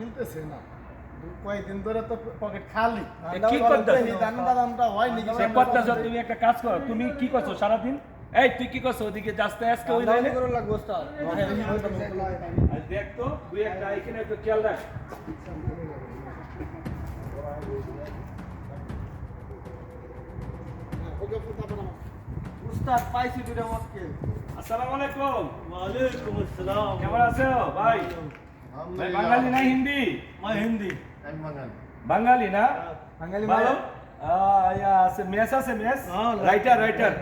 মিলতেছে না। কয়েকদিন ধরে তো পকেট খালি। কি দামটা সে করতেছ তুমি একটা কাজ করো তুমি কি করছ সারাদিন? এই তুই কি করছ ওদিকে? যাস্তে আজকে ওই লাইনে? আর দেখ তো দুই একটা এখানে একটু খেয়াল রাখ। উস্তাদ পাইছি দুটো মক্কেল আসসালামু আলাইকুম। ওয়ালাইকুম আসসালাম। কেমন আছো? ভাই, বাঙালি না হিন্দি হিন্দি বাঙালি না বাঙালি মালম মেস আছে মেস রাইটার রাইটার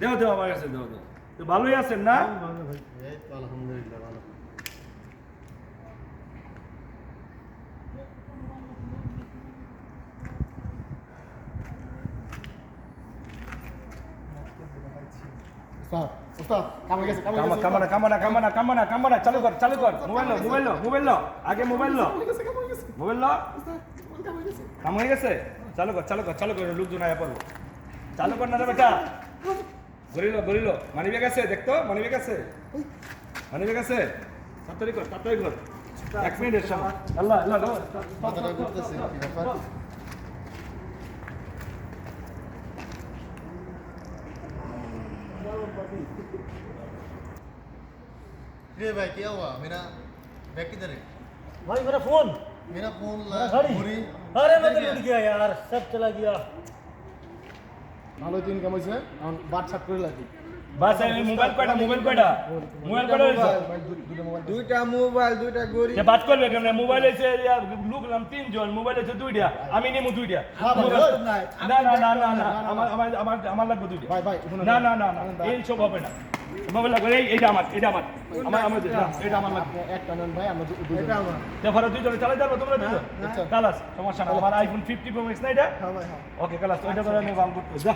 দেও দেও আমার কাছে দেও দেও তো ভালোই আছেন না আলহামদুলিল্লাহ ভালো স্যার গেছে গেছে কামানা কামানা কামানা কামানা কামানা চালু কর চালু কর মোবাইল লো মোবাইল লো মোবাইল লো আগে মোবাইল লো গেছে গেছে মোবাইল লো কামে গেছে হয়ে গেছে চালু কর চালু কর চালু কর লোকজন আয়া পড়ব চালু কর না রে বেটা গরিলো গরিলো মানি ব্যাগ আছে দেখতো মানি ব্যাগ আছে মানি ব্যাগ আছে তাড়াতাড়ি কর তাড়াতাড়ি কর এক সময় আল্লাহ আল্লাহ আল্লাহ। মাথাটা ঘুরতেছে কি ব্যাপার ये भाई क्या हुआ मेरा बैग किधर है भाई मेरा फोन मेरा फोन मेरा घड़ी घड़ी अरे मैं तो लूट गया यार सब चला गया ভালো দিন কাম হইছে এখন বাট ছাট করে লাগি বাস মোবাইল কয়টা মোবাইল কয়টা? মোবাইল কয়টা মোবাইল দুইটা মোবাইল দুইটা গড়ি বাদ করবে কেন মোবাইল এসে লোক নাম তিনজন মোবাইল এসে দুইটা আমি নিমু দুইটা। হ্যাঁ। না না না না না আমার আমার আমার আমার লাগবে দুইটা। ভাই, ভাই, না না না না এই সব হবে না। মোবাইল লাগবে এই এটা আমার এটা আমার। আমার আমার না, এটা আমার লাগবে। একটা নেন ভাই আমরা এটা আমার। তারপরে দুইজনে চালাই যাব তোমরা দুজন আচ্ছা। সমস্যা না আমার আইফোন ফিফটি প্রো ম্যাক্স না এটা? হ্যাঁ হ্যাঁ। ওকে কালাস ওইটা করে আমি বাম করতে যা।